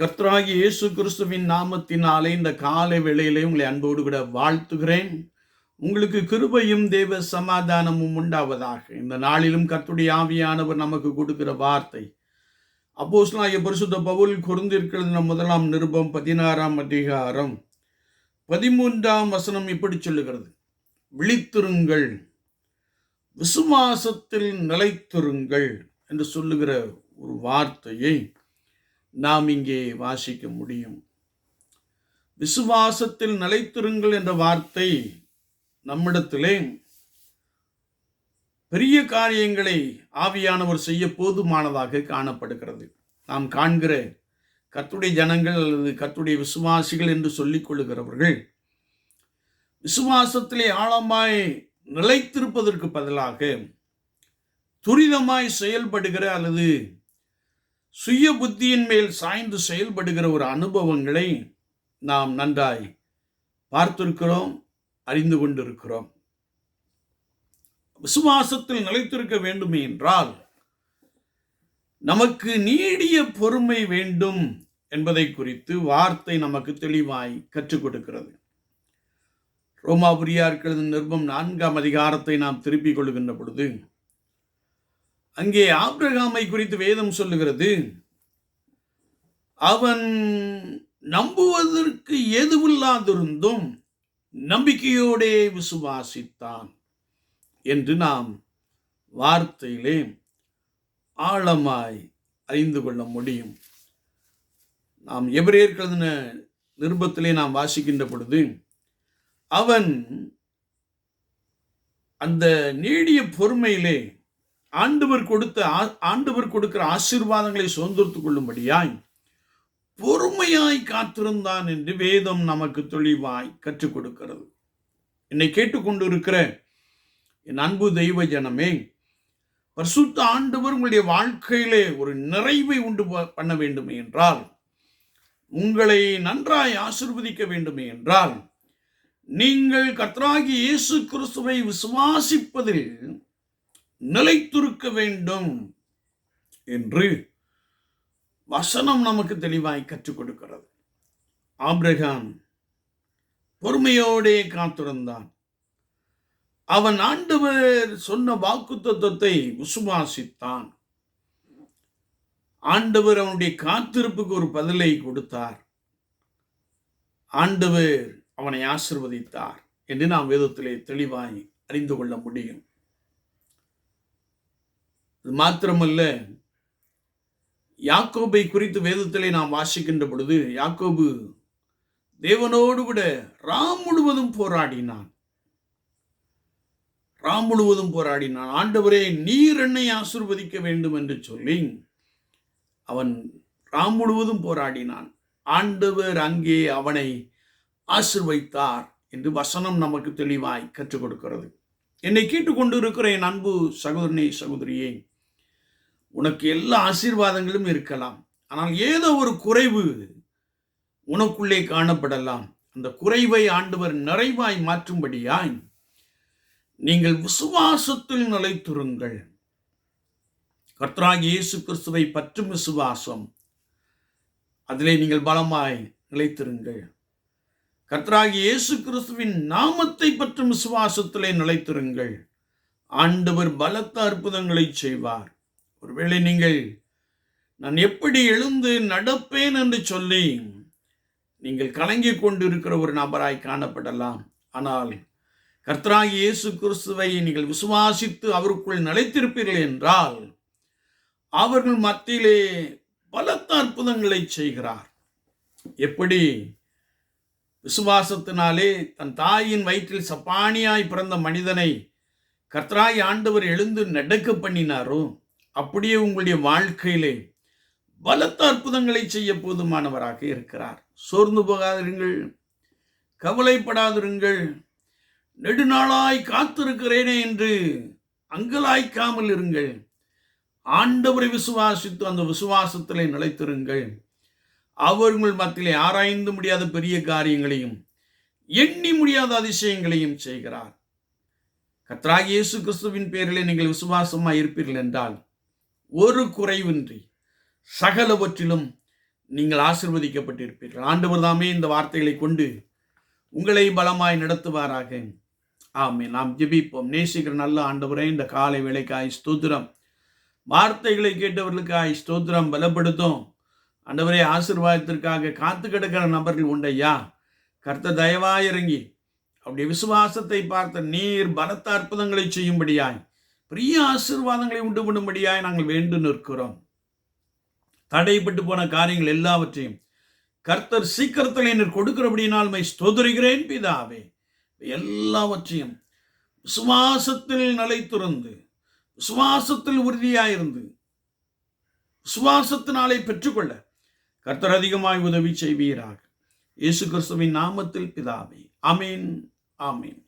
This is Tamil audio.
கர்த்தராகி இயேசு கிறிஸ்துவின் நாமத்தினாலே இந்த காலை வேளையிலே உங்களை அன்போடு கூட வாழ்த்துகிறேன். உங்களுக்கு கிருபையும் தேவ சமாதானமும் உண்டாவதாக. இந்த நாளிலும் கர்த்துடைய ஆவியானவர் நமக்கு கொடுக்கிற வார்த்தை. அப்போஸ்தலனாகிய பரிசுத்த பவுல் குறுந்திருக்கிறது முதலாம் நிருபம் பதினாறாம் அதிகாரம் பதிமூன்றாம் வசனம் இப்படி சொல்லுகிறது. விழித்திருங்கள். விசுவாசத்தில் நிலைத்திருங்கள் என்று சொல்லுகிற ஒரு வார்த்தையை நாம் இங்கே வாசிக்க முடியும். விசுவாசத்தில் நிலைத்திருங்கள் என்ற வார்த்தை நம்மிடத்திலே பெரிய காரியங்களை ஆவியானவர் செய்ய போதுமானதாக காணப்படுகிறது. நாம் காண்கிற கத்துடைய ஜனங்கள் அல்லது கத்துடைய விசுவாசிகள் என்று சொல்லிக் கொள்ளுகிறவர்கள் விசுவாசத்திலே ஆழமாய் நிலைத்திருப்பதற்கு பதிலாக துரிதமாய் செயல்படுகிற அல்லது சுய புத்தியின் மேல் சாய்ந்து செயல்படுகிற ஒரு அனுபவங்களை நாம் நன்றாய் பார்த்திருக்கிறோம் அறிந்து கொண்டிருக்கிறோம். விசுவாசத்தில் நிலைத்திருக்க வேண்டுமே என்றால் நமக்கு நீடிய பொறுமை வேண்டும் என்பதை குறித்து வார்த்தை நமக்கு தெளிவாய் கற்றுக் கொடுக்கிறது. ரோமாபுரியார்கள் நிருபம் நான்காம் அதிகாரத்தை நாம் திருப்பிக் கொள்கின்ற பொழுது அங்கே ஆப்ரகாமை குறித்து வேதம் சொல்லுகிறது. அவன் நம்புவதற்கு எதுவில்லாதிருந்தும் நம்பிக்கையோடே விசுவாசித்தான் என்று நாம் வார்த்தையிலே ஆழமாய் அறிந்து கொள்ள முடியும். நாம் எவரேற்கிறதுன நிருபத்திலே நாம் வாசிக்கின்ற பொழுது அவன் அந்த நீடிய பொறுமையிலே ஆண்டவர் கொடுத்த ஆ- ஆண்டவர் கொடுக்கிற ஆசீர்வாதங்களை சுதந்திரத்துக் கொள்ளும்படியாய் பொறுமையாய் காத்திருந்தான் என்று வேதம் நமக்கு தெளிவாய் கற்றுக் கொடுக்கிறது. என்னை கேட்டுக்கொண்டிருக்கிற என் அன்பு தெய்வ ஜனமே பரிசுத்த ஆண்டவர் உங்களுடைய வாழ்க்கையிலே ஒரு நிறைவை உண்டு ப- பண்ண வேண்டுமே என்றால் உங்களை நன்றாய் ஆசிர்வதிக்க வேண்டுமே என்றால் நீங்கள் கத்ராகி இயேசு கிறிஸ்துவை விசுவாசிப்பதில் நிலைத்திருக்க வேண்டும் என்று வசனம் நமக்கு தெளிவாய் கற்றுக் கொடுக்கிறது. ஆப்ரகாம் பொறுமையோடே காத்திருந்தான். அவன் ஆண்டவர் சொன்ன வாக்குத்தத்தத்தை விசுவாசித்தான். ஆண்டவர் அவனுடைய காத்திருப்புக்கு ஒரு பதிலை கொடுத்தார். ஆண்டவர் அவனை ஆசிர்வதித்தார் என்று நாம் வேதத்திலே தெளிவாய் அறிந்து கொள்ள முடியும். அது மாத்திரமல்ல யாக்கோபை குறித்து வேதத்திலே நாம் வாசிக்கின்ற பொழுது யாக்கோபு தேவனோடு கூட ராம் முழுவதும் போராடினான். ராம் முழுவதும் போராடினான். ஆண்டவரே நீர் என்னை ஆசிர்வதிக்க வேண்டும் என்று சொல்லி அவன் ராம் முழுவதும் போராடினான். ஆண்டவர் அங்கே அவனை ஆசிர்வைத்தார் என்று வசனம் நமக்கு தெளிவாய் கற்றுக் கொடுக்கிறது. என்னை கேட்டுக்கொண்டு இருக்கிற என் அன்பு சகோதரனே சகோதரியே உனக்கு எல்லா ஆசீர்வாதங்களும் இருக்கலாம். ஆனால் ஏதோ ஒரு குறைவு உனக்குள்ளே காணப்படலாம். அந்த குறைவை ஆண்டவர் நிறைவாய் மாற்றும்படியாய் நீங்கள் விசுவாசத்தில் நிலைத்திருங்கள். கர்த்தராகிய இயேசு கிறிஸ்துவை பற்றும் விசுவாசம். அதிலே நீங்கள் பலமாய் நிலைத்திருங்கள். கர்த்தராகி இயேசு கிறிஸ்துவின் நாமத்தை பற்றும் விசுவாசத்திலே நிலைத்திருங்கள். ஆண்டவர் பலத்த அற்புதங்களை செய்வார். ஒருவேளை நீங்கள் நான் எப்படி எழுந்து நடப்பேன் என்று சொல்லி நீங்கள் கலங்கிக் கொண்டிருக்கிற ஒரு நபராய் காணப்படலாம். ஆனால் கர்த்தராகி இயேசு கிறிஸ்துவை நீங்கள் விசுவாசித்து அவருக்குள் நிலைத்திருப்பீர்கள் என்றால் அவர்கள் மத்தியிலே பலத்த அற்புதங்களை செய்கிறார். எப்படி? விசுவாசத்தினாலே தன் தாயின் வயிற்றில் சப்பானியாய் பிறந்த மனிதனை கர்த்தராய் ஆண்டவர் எழுந்து நடக்க பண்ணினாரோ? அப்படியே உங்களுடைய வாழ்க்கையிலே பலத்த அற்புதங்களை செய்ய போதுமானவராக இருக்கிறார். சோர்ந்து போகாதிருங்கள். கவலைப்படாதிருங்கள். நெடுநாளாய் காத்திருக்கிறேனே என்று அங்கலாய்க்காமல் இருங்கள். ஆண்டவரை விசுவாசித்து அந்த விசுவாசத்திலே நிலைத்திருங்கள். அவர்கள் மத்தியிலே ஆராய்ந்து முடியாத பெரிய காரியங்களையும் எண்ணி முடியாத அதிசயங்களையும் செய்கிறார். கத்ராக இயேசு கிறிஸ்துவின் பேரிலே நீங்கள் விசுவாசமாக இருப்பீர்கள் என்றால் ஒரு குறைவின்றி சகலவற்றிலும் நீங்கள் ஆசிர்வதிக்கப்பட்டிருப்பீர்கள். ஆண்டவர் தாமே இந்த வார்த்தைகளை கொண்டு உங்களை பலமாய் நடத்துவாராக. ஆமே நாம் ஜெபிப்போம். நேசிக்கிற நல்ல ஆண்டவரே இந்த காலை வேலைக்காய் ஸ்தோத்திரம். வார்த்தைகளை கேட்டவர்களுக்காய் ஸ்தோத்திரம். பலப்படுத்தும். ஆண்டவரே ஆசீர்வாதத்திற்காக காத்து கிடக்கிற நபர்கள் உண்டையா கர்த்த தயவாயிறங்கி அவருடைய விசுவாசத்தை பார்த்த நீர் பலத்த அற்புதங்களை செய்யும்படியாய் பெரிய ஆசீர்வாதங்களை உண்டு பண்ணும்படியாய் நாங்கள் வேண்டு நிற்கிறோம். தடைப்பட்டு போன காரியங்கள் எல்லாவற்றையும் கர்த்தர் சீக்கிரத்தில் என்று கொடுக்கிறபடினால் மை ஸ்தோதரிகிறேன் பிதாவே. எல்லாவற்றையும் விசுவாசத்தில் நிலைத்திருந்து விசுவாசத்தில் உறுதியாயிருந்து விசுவாசத்தினாலே பெற்றுக்கொள்ள கர்த்தர் அதிகமாய் உதவி செய்வீராக. இயேசு கிறிஸ்துவின் நாமத்தில் பிதாவே. ஆமீன் ஆமீன்.